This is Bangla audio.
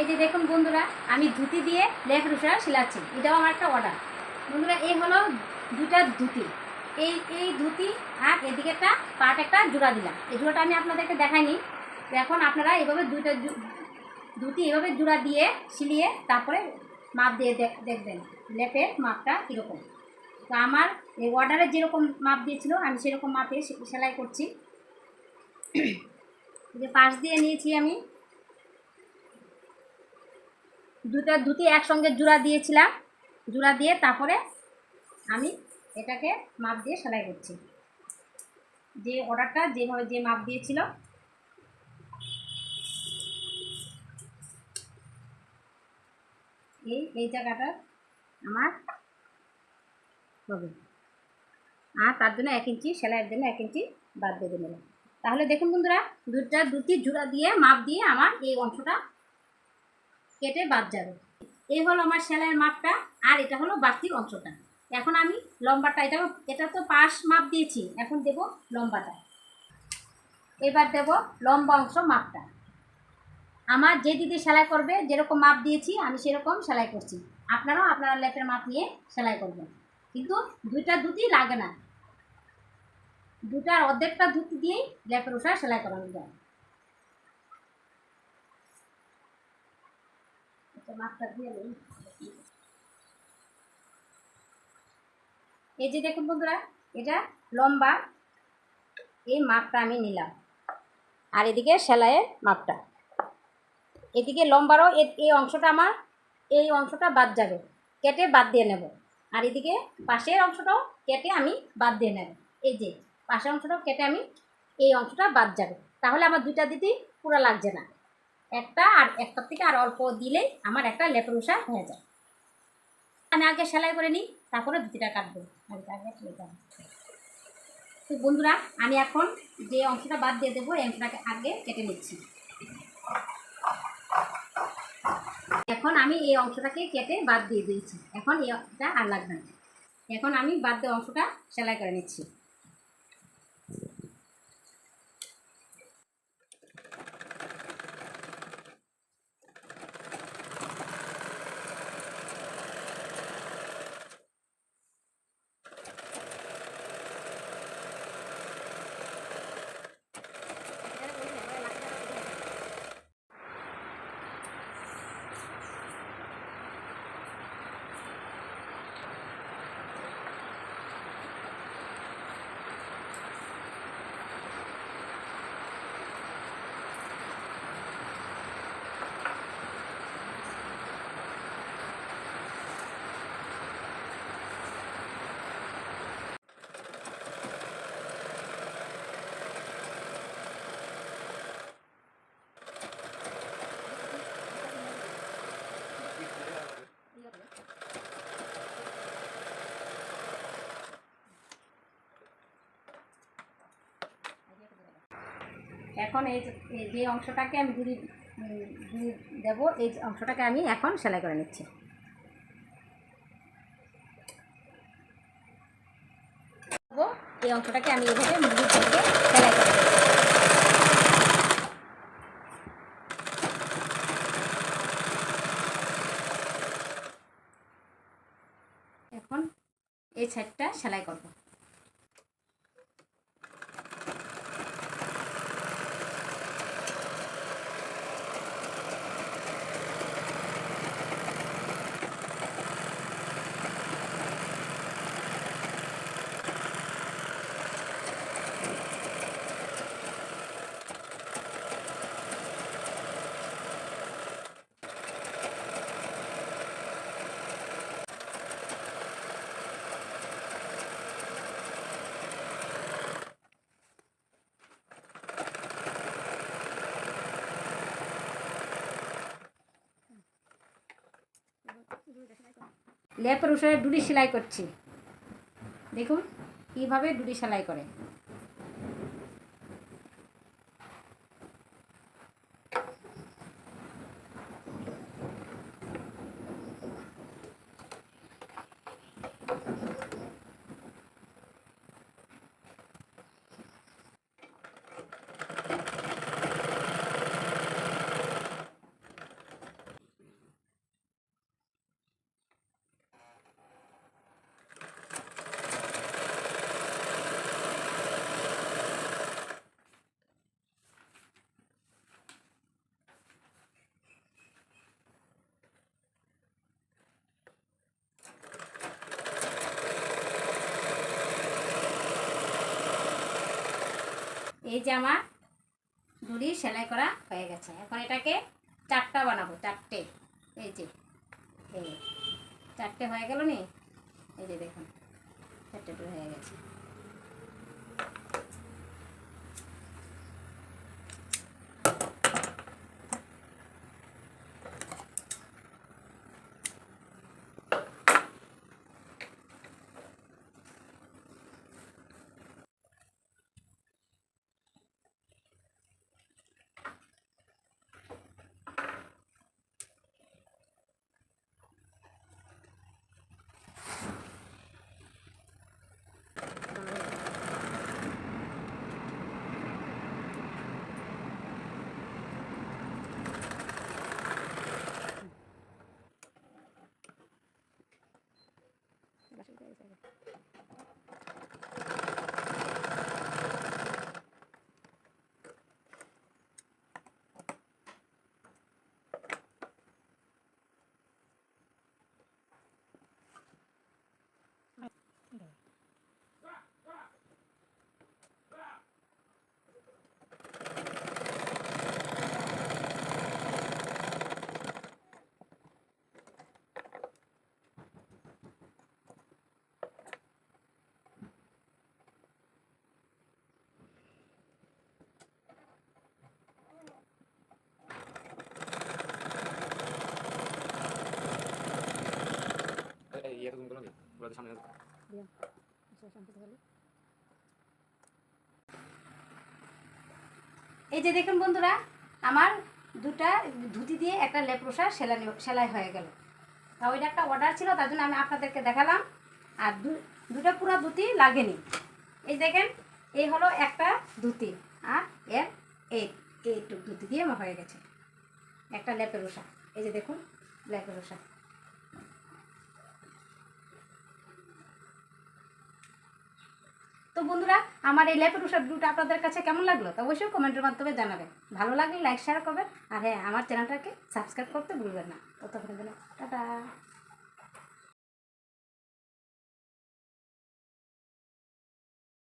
এই যে দেখুন বন্ধুরা, আমি ধুতি দিয়ে লেপ রুসা সেলাচ্ছি। এটাও আমার একটা অর্ডার বন্ধুরা এই হলো দুটা ধুতি। এই এই ধুতি আর এদিকে একটা পাট একটা জোড়া দিলাম। এই জোড়াটা আমি আপনাদেরকে দেখাইনি। এখন আপনারা এভাবে দুইটা ধুতি এভাবে জোড়া দিয়ে সিলিয়ে তারপরে মাপ দিয়ে দেখবেন লেপের মাপটা কীরকম। তো আমার এই অর্ডারে যেরকম মাপ দিয়েছিল, আমি সেরকম মাপে সেলাই করছি। যে পাশ দিয়ে নিয়েছি আমি। দুটো ধুতি একসঙ্গে জোড়া দিয়েছিলাম। জোড়া দিয়ে তারপরে আমি এটাকে মাপ দিয়ে সেলাই করছি। যে অর্ডারটা যেভাবে যে মাপ দিয়েছিল। এই এই জায়গাটা আমার হবে। আর তার জন্য এক ইঞ্চি, সেলাইয়ের জন্য এক ইঞ্চি বাদ দিয়ে নিলাম তাহলে দেখুন বন্ধুরা, দুটা দুটি জোড়া দিয়ে, মাপ দিয়ে আমার এই অংশটা কেটে বাদ যাবে। এই হলো আমার সেলাইয়ের মাপটা, আর এটা হলো বাড়তির অংশটা। এখন আমি লম্বাটা, এটা এটা তো পাশ মাপ দিয়েছি, এখন দেব লম্বাটা। এবার দেব লম্বা অংশ মাপটা। আমার যে দিদি সেলাই করবে, যেরকম মাপ দিয়েছি, আমি সেরকম সেলাই করছি। আপনারাও আপনারা লেপের মাপ নিয়ে সেলাই করবেন। কিন্তু দুইটা ধুতি লাগে না। দুটার অর্ধেকটা ধুতি দিয়েই লেপের উষা সেলাই করানো যায় এটা মাপটা দিয়ে নিই। এই যে দেখুন বন্ধুরা, এটা লম্বা। এই মাপটা আমি নিলাম। আর এদিকে সেলাইয়ের মাপটা। এদিকে লম্বারও এই অংশটা আমার, এই অংশটা বাদ যাবে। কেটে বাদ দিয়ে নেব। আর এদিকে পাশের অংশটাও কেটে আমি বাদ দিয়ে নেব। এই যে পাশের অংশটাও কেটে আমি এই অংশটা বাদ যাবে। তাহলে আমার দুইটা দিতে পুরো লাগছে না। একটা আর একটার থেকে আর অল্প দিলেই আমার একটা লেপের উষা হয়ে যায়। আমি আগে সেলাই করে নিই, তারপরে ধুতিটা কাটবো। তো বন্ধুরা, আমি এখন যে অংশটা বাদ দিয়ে দেবো, এই অংশটাকে আগে কেটে নিচ্ছি। এখন আমি এই অংশটাকে কেটে বাদ দিয়ে দিয়েছি। এখন এই অংশটা আর লাগবে না। এখন আমি বাদ দেওয়া অংশটা সেলাই করে নিচ্ছি। এখন এই যে- অংশটাকে আমি উম, দুরি দেবো এই অংশটাকে আমি এখন সেলাই করে নিচ্ছি। এই অংশটাকে আমি এভাবে মুড়ি থেকে সেলাই করে এখন এই সাইডটা সেলাই করব। লেপের উষে ডুডি সেলাই করছি। দেখুন কীভাবে ডুডি সেলাই করে। এই যে আমার দড়ি সেলাই করা হয়ে গেছে। এখন এটাকে চারটা বানাবো, চারটে। এই যে, এই চারটে হয়ে গেল নি? এই যে দেখুন, চারটে হয়ে গেছে এই ইয়েটা তুমি করো সামনে এই যে দেখুন বন্ধুরা, আমার দুটা ধুতি দিয়ে একটা লেপ্রোসা সেলাই সেলাই হয়ে গেল। তা ওইটা একটা অর্ডার ছিল, তার জন্য আমি আপনাদেরকে দেখালাম। আর দুটো পুরো ধুতি লাগেনি। এই দেখেন, এই হলো একটা ধুতি, আর এর এই এইটুক ধুতি দিয়ে হয়ে গেছে। একটা লেপেরোসা এই যে দেখুন লেপেরোসা তো বন্ধুরা, আমার এই ল্যাপের উষার ব্লুটা আপনাদের কাছে কেমন লাগল তো অবশ্যই কমেন্টের মাধ্যমে জানাবেন। ভালো লাগলে লাইক শেয়ার করবেন আর হ্যাঁ আমার চ্যানেলটাকে সাবস্ক্রাইব করতে ভুলবেন না। ততক্ষণ টাটা।